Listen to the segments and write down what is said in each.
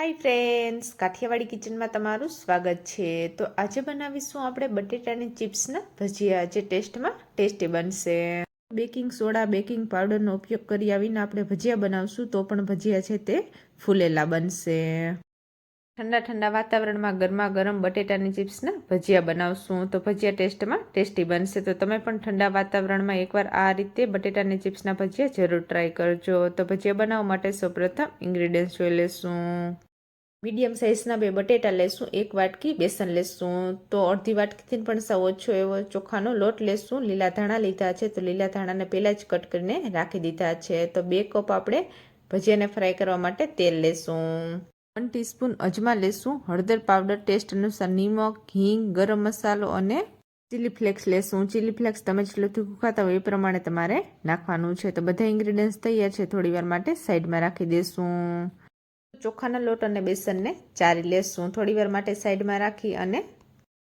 Hi friends Kathiawadi કિચનમાં તમારું સ્વાગત છે. તો આજે બનાવીશું આપણે બટેટાની ચિપ્સના ભજીયા. જે ટેસ્ટમાં ટેસ્ટી બનશે. બેકિંગ સોડા, બેકિંગ પાવડરનો ઉપયોગ કરી આવીને આપણે ભજીયા બનાવશું તો પણ ભજીયા છે તે ફૂલેલા બનશે. ઠંડા ઠંડા વાતાવરણમાં ગરમા ગરમ બટેટાની ચિપ્સના ભજીયા બનાવશું તો ભજીયા ટેસ્ટમાં ટેસ્ટી બનશે. તો તમે પણ ઠંડા વાતાવરણમાં એકવાર આ રીતે બટેટાની ચિપ્સના ભજીયા જરૂર ટ્રાય કરજો. તો ભજીયા બનાવવા માટે સૌપ્રથમ ઇન્ગ્રીડિયન્ટ્સ જોઈ લેશું. મીડિયમ સાઇઝના બે બટેટા લેશું, એક વાટકી બેસન લેશું. તો અડધી વાટકીથી પણ સાવ ઓછો એવો ચોખાનો લોટ લેશું. લીલા ધાણા લીધા છે, તો લીલા ધાણાને પહેલાં જ કટ કરીને રાખી દીધા છે. તો બે કપ આપણે ભજીયાને ફ્રાય કરવા માટે તેલ લેશું. વન ટીસ્પૂન અજમા લેશું. હળદર પાવડર ટેસ્ટ અનુસાર નિમક હિંગ ગરમ મસાલો અને ચીલી ફ્લેક્સ લેશું. ચીલી ફ્લેક્સ તમે જેટલું ખાતા હોય એ પ્રમાણે તમારે નાખવાનું છે. તો બધા ઇન્ગ્રીડિયન્ટ્સ તૈયાર છે થોડી વાર માટે સાઈડમાં રાખી દેશું. ચોખાના લોટ અને બેસનને ચારી લેશું. થોડી વાર માટે સાઈડમાં રાખી અને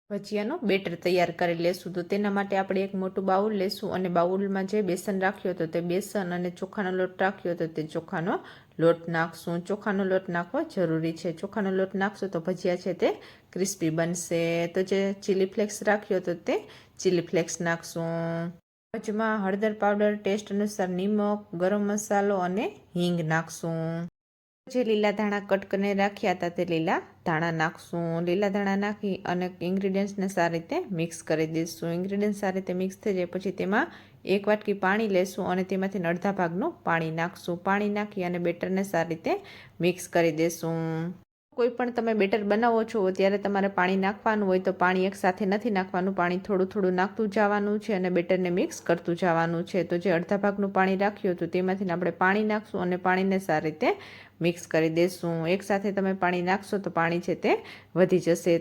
ભજીયાનો બેટર તૈયાર કરી લેશું. તો તેના માટે આપણે એક મોટું બાઉલ લેશું અને બાઉલમાં જે બેસન રાખ્યો હતો તે બેસન અને ચોખાનો લોટ રાખ્યો હતો તે ચોખાનો લોટ નાખશું. ચોખાનો લોટ નાખવો જરૂરી છે. ચોખાનો લોટ નાખશું તો ભજીયા છે તે ક્રિસ્પી બનશે. તો જે ચીલી ફ્લેક્સ રાખ્યો હતો તે ચીલી ફ્લેક્સ નાખશું. ભજમાં હળદર પાવડર ટેસ્ટ અનુસાર નિમક, ગરમ મસાલો અને હિંગ નાખશું. જે લીલા ધાણા કટ કરીને રાખ્યા હતા તે લીલા ધાણા નાખશું. લીલા ધાણા નાખી અને ઇન્ગ્રીડિયન્ટ્સને સારી રીતે મિક્સ કરી દઈશું. ઇન્ગ્રીડિયન્ટ્સ સારી રીતે મિક્સ થઈ જાય પછી તેમાં એક વાટકી પાણી લેશું અને તેમાંથી અડધા ભાગનું પાણી નાખશું. પાણી નાખી અને બેટરને સારી રીતે મિક્સ કરી દેશું કોઈ પણ તમે બેટર બનાવો છો, ત્યારે તમારે પાણી નાખવાનું હોય તો પાણી એકસાથે નથી નાખવાનું. પાણી થોડું થોડું નાખતું જવાનું છે અને બેટરને મિક્સ કરતું જવાનું છે. તો જે અડધા ભાગનું પાણી રાખ્યું હતું તેમાંથી આપણે પાણી નાખશું અને પાણીને સારી રીતે મિક્સ કરી દેશું. એકસાથે તમે પાણી નાખશો તો પાણી છે તે વધી જશે.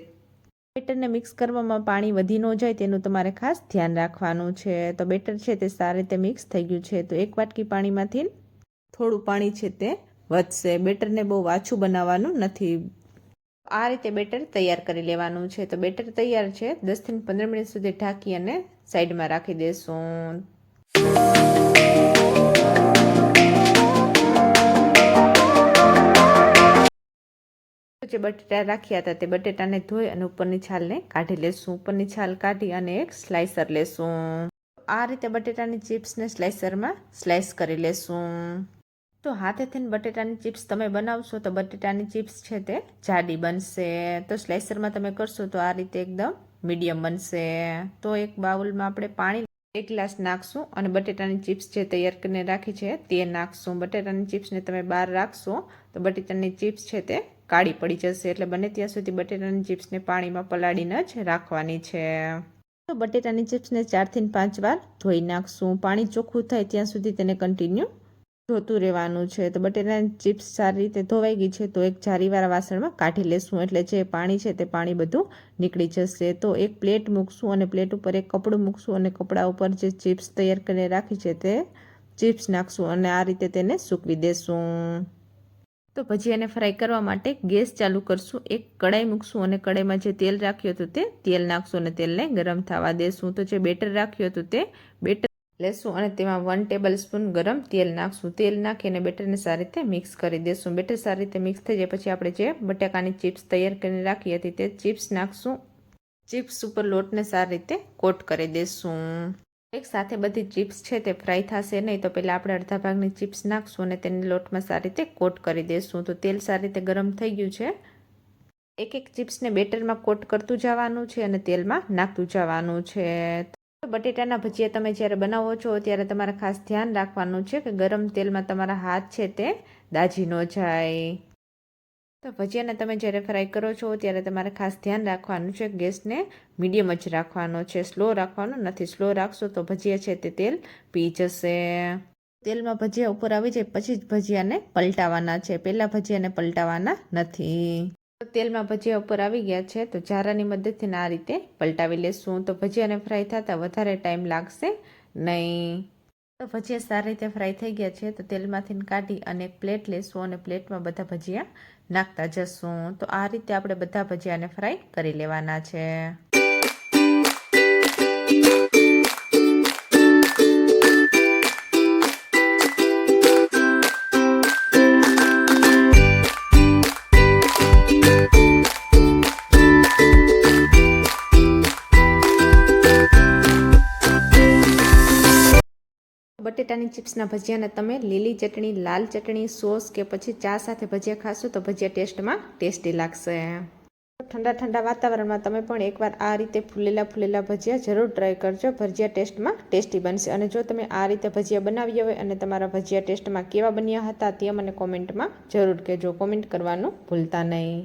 બેટરને મિક્સ કરવામાં પાણી વધી ન જાય તેનું તમારે ખાસ ધ્યાન રાખવાનું છે. તો બેટર છે તે સારી રીતે મિક્સ થઈ ગયું છે. તો એક વાટકી પાણીમાંથી થોડું પાણી છે તે વધશે. બેટરને બહુ વાછું બનાવવાનું નથી. આ રીતે બેટર તૈયાર કરી લેવાનું છે. તો બેટર તૈયાર છે. દસથી પંદર મિનિટ સુધી ઢાંકી અને સાઈડમાં રાખી દેશું. જે બટેટા રાખ્યા હતા તે બટેટાને ધોઈ અને ઉપરની છાલને કાઢી લેશું. ઉપરની છાલ કાઢી અને એક સ્લાઇસર લેશું. આ રીતે બટેટાની ચિપ્સને સ્લાઇસરમાં સ્લાઇસ કરી લેશું. તો હાથેથી બટેટાની ચિપ્સ તમે બનાવશો તો બટેટાની ચિપ્સ છે તે જાડી બનશે. તો સ્લાઇસરમાં તમે કરશો તો આ રીતે એકદમ મીડિયમ બનશે. તો એક બાઉલમાં આપણે પાણી એક ગ્લાસ નાખશું અને બટેટાની ચિપ્સ જે તૈયાર કરીને રાખી છે તે નાખશું. બટેટાની ચિપ્સને તમે બહાર રાખશો તો બટેટાની ચિપ્સ છે તે કાળી પડી જશે એટલે બને ત્યાં સુધી બટેટાની ચિપ્સને પાણીમાં પલાળીને જ રાખવાની છે. તો બટેટાની ચિપ્સને ચારથી પાંચ વાર ધોઈ નાખશું. પાણી ચોખ્ખું થાય ત્યાં સુધી તેને કન્ટિન્યુ ધોતું રહેવાનું છે. તો બટેટાની ચિપ્સ સારી રીતે ધોવાઈ ગઈ છે, તો એક જારીવાળા વાસણમાં કાઢી લેશું. એટલે જે પાણી છે તે પાણી બધું નીકળી જશે. તો એક પ્લેટ મૂકશું અને પ્લેટ ઉપર એક કપડું મૂકશું અને કપડા ઉપર જે ચિપ્સ તૈયાર કરીને રાખી છે તે ચિપ્સ નાખશું અને આ રીતે તેને સૂકવી દેશું. તો ભજીયાને ફ્રાય કરવા માટે ગેસ ચાલુ કરશું. એક કડાઈ મૂકશું અને કડાઈમાં જે તેલ રાખ્યું હતું તે તેલ નાખશું અને તેલને ગરમ થવા દેશું. તો જે બેટર રાખ્યું હતું તે બેટર લેશું અને તેમાં વન ટેબલ સ્પૂન ગરમ તેલ નાખશું. તેલ નાખીને બેટરને સારી રીતે મિક્સ કરી દેશું. બેટર સારી રીતે મિક્સ થઈ જાય પછી આપણે જે બટાકાની ચિપ્સ તૈયાર કરીને રાખી હતી તે ચિપ્સ નાખશું. ચિપ્સ ઉપર લોટને સારી રીતે કોટ કરી દેશું. એક સાથે બધી ચિપ્સ છે તે ફ્રાય થશે નહીં તો પહેલાં આપણે અડધા ભાગની ચિપ્સ નાખશું અને તેને લોટમાં સારી રીતે કોટ કરી દેશું. તો તેલ સારી રીતે ગરમ થઈ ગયું છે. એક એક ચિપ્સને બેટરમાં કોટ કરતું જવાનું છે અને તેલમાં નાખતું જવાનું છે. બટેટાના ભજીયા તમે જ્યારે બનાવો છો ત્યારે તમારે ખાસ ધ્યાન રાખવાનું છે કે ગરમ તેલમાં તમારા હાથ છે તે દાજી ન જાય. તો ભજીયાને તમે જ્યારે ફ્રાય કરો છો ત્યારે તમારે ખાસ ધ્યાન રાખવાનું છે ગેસને મીડિયમ જ રાખવાનો છે. સ્લો રાખવાનો નથી. સ્લો રાખશો તો ભજીયા છે તે તેલ પી જશે. તેલમાં ભજીયા ઉપર આવી જાય પછી જ ભજીયાને પલટાવાના છે. પહેલાં ભજીયાને પલટાવાના નથી. તેલમાં ભજીયા ઉપર આવી ગયા છે, તો જારાની મદદથી આ રીતે પલટાવી લેશું. તો ભજીયાને ફ્રાય થતાં વધારે ટાઈમ લાગશે નહીં. તો ભજીયા સારી રીતે ફ્રાય થઈ ગયા છે, તો તેલમાંથી કાઢી અને પ્લેટ લેશું અને પ્લેટમાં બધા ભજીયા નાખતા જશું. તો આ રીતે આપણે બધા ભજીયાને ફ્રાય કરી લેવાના છે. બટેટાની ચિપ્સના ભજીયાને તમે લીલી ચટણી, લાલ ચટણી, સોસ કે પછી ચા સાથે ભજીયા ખાશો તો ભજીયા ટેસ્ટમાં ટેસ્ટી લાગશે. ઠંડા ઠંડા વાતાવરણમાં તમે પણ એકવાર આ રીતે ફૂલેલા ફૂલેલા ભજીયા જરૂર ટ્રાય કરજો. ભજીયા ટેસ્ટમાં ટેસ્ટી બનશે. અને જો તમે આ રીતે ભજીયા બનાવ્યા હોય અને તમારા ભજીયા ટેસ્ટમાં કેવા બન્યા હતા તે મને કોમેન્ટમાં જરૂર કહેજો. કોમેન્ટ કરવાનું ભૂલતા નહીં.